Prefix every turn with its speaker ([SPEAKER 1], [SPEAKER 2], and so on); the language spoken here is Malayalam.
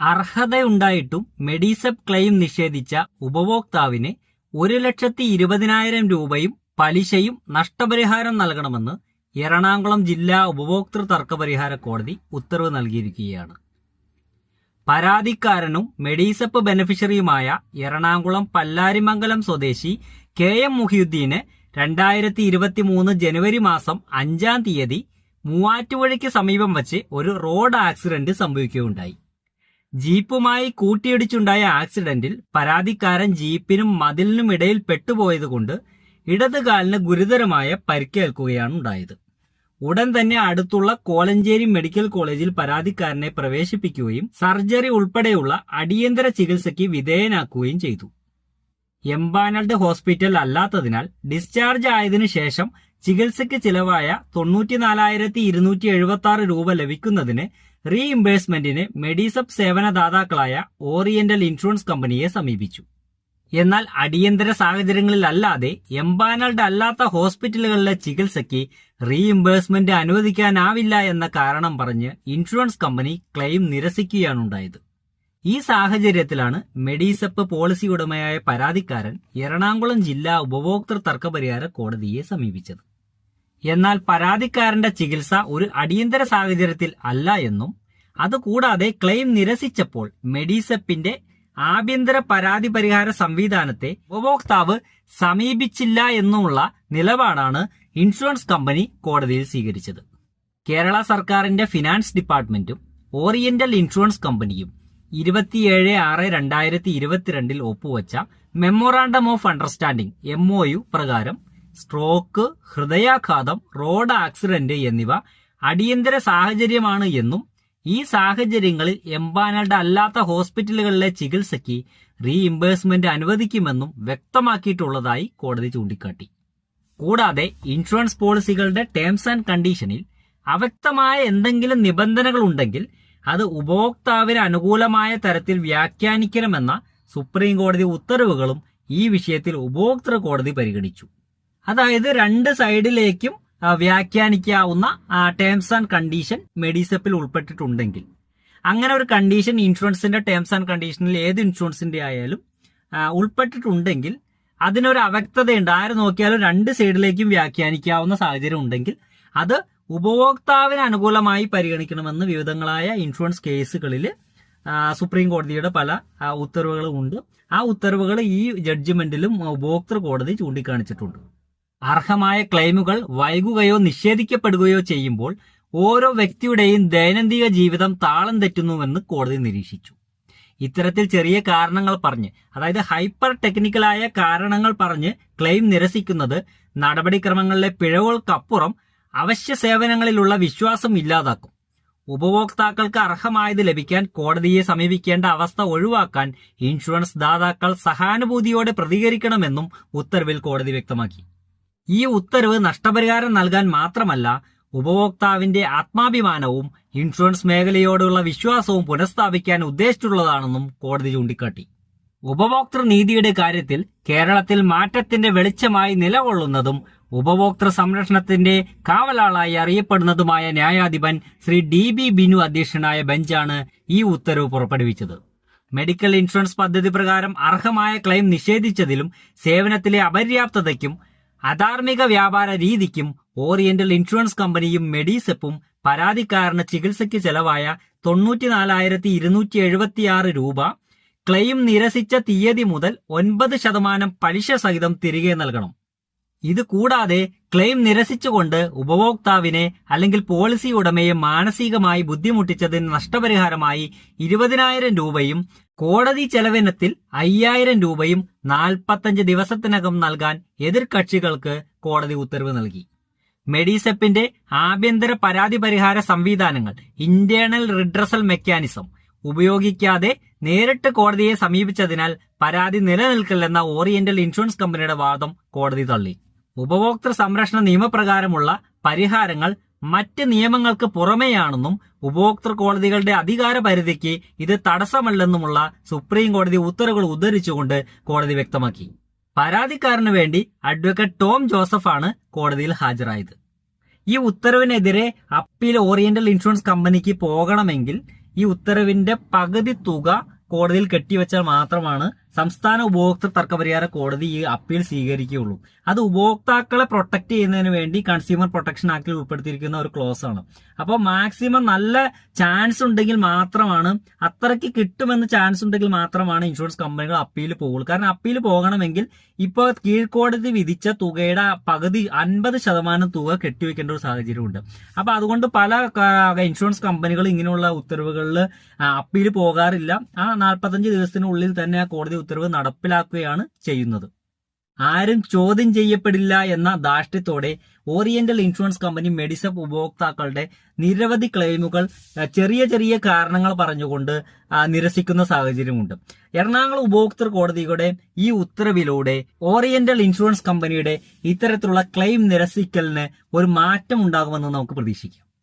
[SPEAKER 1] അർഹതയുണ്ടായിട്ടും മെഡിസെപ് ക്ലെയിം നിഷേധിച്ച ഉപഭോക്താവിന് ഒരു ലക്ഷത്തി ഇരുപതിനായിരം രൂപയും പലിശയും നഷ്ടപരിഹാരം നൽകണമെന്ന് എറണാകുളം ജില്ലാ ഉപഭോക്തൃ തർക്കപരിഹാര കോടതി ഉത്തരവ് നൽകിയിരിക്കുകയാണ്. പരാതിക്കാരനും മെഡീസപ്പ് ബെനഫിഷ്യറിയുമായ എറണാകുളം പല്ലാരിമംഗലം സ്വദേശി കെ എം മുഹിയുദ്ദീന് രണ്ടായിരത്തി ഇരുപത്തി മൂന്ന് ജനുവരി മാസം അഞ്ചാം തീയതി മൂവാറ്റുപുഴയ്ക്ക് സമീപം വച്ച് ഒരു റോഡ് ആക്സിഡന്റ് സംഭവിക്കുകയുണ്ടായി. ജീപ്പുമായി കൂട്ടിയിടിച്ചുണ്ടായ ആക്സിഡന്റിൽ പരാതിക്കാരൻ ജീപ്പിനും മതിലിനും ഇടയിൽ പെട്ടുപോയതുകൊണ്ട് ഇടതുകാലിന് ഗുരുതരമായ പരിക്കേൽക്കുകയാണ് ഉണ്ടായത് ഉടൻ തന്നെ അടുത്തുള്ള കോലഞ്ചേരി മെഡിക്കൽ കോളേജിൽ പരാതിക്കാരനെ പ്രവേശിപ്പിക്കുകയും സർജറി ഉൾപ്പെടെയുള്ള അടിയന്തര ചികിത്സയ്ക്ക് വിധേയനാക്കുകയും ചെയ്തു. എംബാനൽഡ് ഹോസ്പിറ്റൽ അല്ലാത്തതിനാൽ ഡിസ്ചാർജ് ആയതിനു ശേഷം ചികിത്സയ്ക്ക് ചിലവായ തൊണ്ണൂറ്റിനാലായിരത്തി ഇരുന്നൂറ്റി എഴുപത്തി ആറ് രൂപ ലഭിക്കുന്നതിന് റീഇംബേഴ്സ്മെന്റിന് മെഡിസബ് സേവനദാതാക്കളായ ഓറിയന്റൽ ഇൻഷുറൻസ് കമ്പനിയെ സമീപിച്ചു. എന്നാൽ അടിയന്തര സാഹചര്യങ്ങളിലല്ലാതെ എംപാനൽഡ് അല്ലാത്ത ഹോസ്പിറ്റലുകളിലെ ചികിത്സയ്ക്ക് റീഇംബേഴ്സ്മെന്റ് അനുവദിക്കാനാവില്ല എന്ന കാരണം പറഞ്ഞ് ഇൻഷുറൻസ് കമ്പനി ക്ലെയിം നിരസിക്കുകയാണുണ്ടായത്. ഈ സാഹചര്യത്തിലാണ് മെഡിസപ്പ് പോളിസി ഉടമയായ പരാതിക്കാരൻ എറണാകുളം ജില്ലാ ഉപഭോക്തൃ തർക്കപരിഹാര കോടതിയെ സമീപിച്ചത്. എന്നാൽ പരാതിക്കാരന്റെ ചികിത്സ ഒരു അടിയന്തര സാഹചര്യത്തിൽ അല്ല എന്നും അതുകൂടാതെ ക്ലെയിം നിരസിച്ചപ്പോൾ മെഡിസെപ്പിന്റെ ആഭ്യന്തര പരാതി പരിഹാര സംവിധാനത്തെ ഉപഭോക്താവ് സമീപിച്ചില്ല എന്നുമുള്ള നിലപാടാണ് ഇൻഷുറൻസ് കമ്പനി കോടതിയിൽ സ്വീകരിച്ചത്. കേരള സർക്കാരിന്റെ ഫിനാൻസ് ഡിപ്പാർട്ട്മെന്റും ഓറിയന്റൽ ഇൻഷുറൻസ് കമ്പനിയും ഇരുപത്തിയേഴ് ആറ് രണ്ടായിരത്തി ഇരുപത്തിരണ്ടിൽ ഒപ്പുവച്ച മെമ്മോറാണ്ടം ഓഫ് അണ്ടർസ്റ്റാൻഡിംഗ് എം പ്രകാരം സ്ട്രോക്ക് ഹൃദയാഘാതം റോഡ് ആക്സിഡന്റ് എന്നിവ അടിയന്തര സാഹചര്യമാണ് എന്നും ഈ സാഹചര്യങ്ങളിൽ എംപാനൽഡ് അല്ലാത്ത ഹോസ്പിറ്റലുകളിലെ ചികിത്സയ്ക്ക് റീഇംബേഴ്സ്മെന്റ് അനുവദിക്കുമെന്നും വ്യക്തമാക്കിയിട്ടുള്ളതായി കോടതി ചൂണ്ടിക്കാട്ടി. കൂടാതെ ഇൻഷുറൻസ് പോളിസികളുടെ ടേംസ് ആൻഡ് കണ്ടീഷനിൽ അവ്യക്തമായ എന്തെങ്കിലും നിബന്ധനകൾ ഉണ്ടെങ്കിൽ അത് ഉപഭോക്താവിന് അനുകൂലമായ തരത്തിൽ വ്യാഖ്യാനിക്കണമെന്ന സുപ്രീം കോടതി ഉത്തരവുകളും ഈ വിഷയത്തിൽ ഉപഭോക്തൃ കോടതി പരിഗണിച്ചു. അതായത് രണ്ട് സൈഡിലേക്കും വ്യാഖ്യാനിക്കാവുന്ന ടേംസ് ആൻഡ് കണ്ടീഷൻ മെഡിസെപ്പിൽ ഉൾപ്പെട്ടിട്ടുണ്ടെങ്കിൽ. അങ്ങനെ ഒരു കണ്ടീഷൻ ഇൻഷുറൻസിന്റെ ടേംസ് ആൻഡ് കണ്ടീഷനിൽ ഏത് ഇൻഷുറൻസിന്റെ ആയാലും ഉൾപ്പെട്ടിട്ടുണ്ടെങ്കിൽ അതിനൊരു അവ്യക്തതയുണ്ട്. ആര് നോക്കിയാലും രണ്ട് സൈഡിലേക്കും വ്യാഖ്യാനിക്കാവുന്ന സാഹചര്യം ഉണ്ടെങ്കിൽ അത് ഉപഭോക്താവിന് അനുകൂലമായി പരിഗണിക്കണമെന്ന് വിവിധങ്ങളായ ഇൻഷുറൻസ് കേസുകളിൽ സുപ്രീം കോടതിയുടെ പല ആ, ഉത്തരവുകളും ഉണ്ട്. ആ ഉത്തരവുകൾ ഈ ജഡ്ജ്മെന്റിലും ഉപഭോക്തൃ കോടതി ചൂണ്ടിക്കാണിച്ചിട്ടുണ്ട്. അർഹമായ ക്ലെയിമുകൾ വൈകുകയോ നിഷേധിക്കപ്പെടുകയോ ചെയ്യുമ്പോൾ ഓരോ വ്യക്തിയുടെയും ദൈനംദിന ജീവിതം താളം തെറ്റുന്നുവെന്ന് കോടതി നിരീക്ഷിച്ചു. ഇത്തരത്തിൽ ചെറിയ കാരണങ്ങൾ പറഞ്ഞ് അതായത് ഹൈപ്പർ ടെക്നിക്കലായ കാരണങ്ങൾ പറഞ്ഞ് ക്ലെയിം നിരസിക്കുന്നത് നടപടിക്രമങ്ങളിലെ പിഴവുകൾക്കപ്പുറം അവശ്യ സേവനങ്ങളിലുള്ള വിശ്വാസം ഇല്ലാതാക്കും. ഉപഭോക്താക്കൾക്ക് അർഹമായത് ലഭിക്കാൻ കോടതിയെ സമീപിക്കേണ്ട അവസ്ഥ ഒഴിവാക്കാൻ ഇൻഷുറൻസ് ദാതാക്കൾ സഹാനുഭൂതിയോടെ പ്രതികരിക്കണമെന്നും ഉത്തരവിൽ കോടതി വ്യക്തമാക്കി. ഈ ഉത്തരവ് നഷ്ടപരിഹാരം നൽകാൻ മാത്രമല്ല ഉപഭോക്താവിന്റെ ആത്മാഭിമാനവും ഇൻഷുറൻസ് മേഖലയോടുള്ള വിശ്വാസവും പുനഃസ്ഥാപിക്കാൻ ഉദ്ദേശിച്ചുള്ളതാണെന്നും കോടതി ചൂണ്ടിക്കാട്ടി. ഉപഭോക്തൃ നീതിയുടെ കാര്യത്തിൽ കേരളത്തിൽ മാറ്റത്തിന്റെ വെളിച്ചമായി നിലകൊള്ളുന്നതും ഉപഭോക്തൃ സംരക്ഷണത്തിന്റെ കാവലാളായി അറിയപ്പെടുന്നതുമായ ന്യായാധിപൻ ശ്രീ ഡി ബി ബിനു അധ്യക്ഷനായ ബെഞ്ചാണ് ഈ ഉത്തരവ് പുറപ്പെടുവിച്ചത്. മെഡിക്കൽ ഇൻഷുറൻസ് പദ്ധതി പ്രകാരം അർഹമായ ക്ലെയിം നിഷേധിച്ചതിലും സേവനത്തിലെ അപര്യാപ്തതയ്ക്കും അധാർമിക വ്യാപാര രീതിക്കും ഓറിയന്റൽ ഇൻഷുറൻസ് കമ്പനിയും മെഡിസെപ്പും പരാതിക്കാരന് ചികിത്സയ്ക്ക് ചെലവായ തൊണ്ണൂറ്റിനാലായിരത്തി ഇരുന്നൂറ്റി രൂപ ക്ലെയിം നിരസിച്ച തീയതി മുതൽ ഒൻപത് ശതമാനം പലിശ സഹിതം തിരികെ നൽകണം. ഇത് കൂടാതെ ക്ലെയിം നിരസിച്ചുകൊണ്ട് ഉപഭോക്താവിനെ അല്ലെങ്കിൽ പോളിസി ഉടമയെ മാനസികമായി ബുദ്ധിമുട്ടിച്ചതിന് നഷ്ടപരിഹാരമായി ഇരുപതിനായിരം രൂപയും കോടതി ചെലവിനത്തിൽ അയ്യായിരം രൂപയും നാൽപ്പത്തഞ്ച് ദിവസത്തിനകം നൽകാൻ എതിർകക്ഷികൾക്ക് കോടതി ഉത്തരവ് നൽകി. മെഡിസെപ്പിന്റെ ആഭ്യന്തര പരാതി പരിഹാര സംവിധാനങ്ങൾ ഇന്റേണൽ റിഡ്രസൽ മെക്കാനിസം ഉപയോഗിക്കാതെ നേരിട്ട് കോടതിയെ സമീപിച്ചതിനാൽ പരാതി നിലനിൽക്കില്ലെന്ന ഓറിയന്റൽ ഇൻഷുറൻസ് കമ്പനിയുടെ വാദം കോടതി തള്ളി. ഉപഭോക്തൃ സംരക്ഷണ നിയമപ്രകാരമുള്ള പരിഹാരങ്ങൾ മറ്റ് നിയമങ്ങൾക്ക് പുറമെയാണെന്നും ഉപഭോക്തൃ കോടതികളുടെ അധികാര പരിധിക്ക് ഇത് തടസ്സമല്ലെന്നുമുള്ള സുപ്രീം കോടതി ഉത്തരവുകൾ ഉദ്ധരിച്ചുകൊണ്ട് കോടതി വ്യക്തമാക്കി. പരാതിക്കാരന് വേണ്ടി അഡ്വക്കേറ്റ് ടോം ജോസഫാണ് കോടതിയിൽ ഹാജരായത്. ഈ ഉത്തരവിനെതിരെ അപ്പീൽ ഓറിയന്റൽ ഇൻഷുറൻസ് കമ്പനിക്ക് പോകണമെങ്കിൽ ഈ ഉത്തരവിന്റെ പകുതി തുക കോടതിയിൽ കെട്ടിവെച്ചാൽ മാത്രമാണ് സംസ്ഥാന ഉപഭോക്തൃ തർക്കപരിഹാര കോടതി ഈ അപ്പീൽ സ്വീകരിക്കുകയുള്ളൂ. അത് ഉപഭോക്താക്കളെ പ്രൊട്ടക്ട് ചെയ്യുന്നതിന് വേണ്ടി കൺസ്യൂമർ പ്രൊട്ടക്ഷൻ ആക്ടിൽ ഉൾപ്പെടുത്തിയിരിക്കുന്ന ഒരു ക്ലോസ് ആണ്. അപ്പോൾ മാക്സിമം നല്ല ചാൻസ് ഉണ്ടെങ്കിൽ മാത്രമാണ് അത്രയ്ക്ക് കിട്ടുമെന്ന് ചാൻസ് ഉണ്ടെങ്കിൽ മാത്രമാണ് ഇൻഷുറൻസ് കമ്പനികൾ അപ്പീൽ പോകുള്ളൂ കാരണം അപ്പീൽ പോകണമെങ്കിൽ ഇപ്പോൾ കീഴ്ക്കോടതി വിധിച്ച തുകയുടെ പകുതി അൻപത് ശതമാനം തുക കെട്ടിവെക്കേണ്ട ഒരു സാഹചര്യമുണ്ട്. അപ്പോൾ അതുകൊണ്ട് പല ഇൻഷുറൻസ് കമ്പനികൾ ഇങ്ങനെയുള്ള ഉത്തരവുകളിൽ അപ്പീൽ പോകാറില്ല. ആ നാൽപ്പത്തഞ്ച് ദിവസത്തിനുള്ളിൽ തന്നെ കോടതി ഉത്തരവ് നടപ്പിലാക്കുകയാണ് ചെയ്യുന്നത്. ആരും ചോദ്യം ചെയ്യപ്പെടില്ല എന്ന ദാഷ്ട്യത്തോടെ ഓറിയന്റൽ ഇൻഷുറൻസ് കമ്പനി മെഡിസപ്പ് ഉപഭോക്താക്കളുടെ നിരവധി ക്ലെയിമുകൾ ചെറിയ ചെറിയ കാരണങ്ങൾ പറഞ്ഞുകൊണ്ട് നിരസിക്കുന്ന സാഹചര്യമുണ്ട്. എറണാകുളം ഉപഭോക്തൃ കോടതിയുടെ ഈ ഉത്തരവിലൂടെ ഓറിയന്റൽ ഇൻഷുറൻസ് കമ്പനിയുടെ ഇത്തരത്തിലുള്ള ക്ലെയിം നിരസിക്കലിന് ഒരു മാറ്റം ഉണ്ടാകുമെന്ന് നമുക്ക് പ്രതീക്ഷിക്കാം.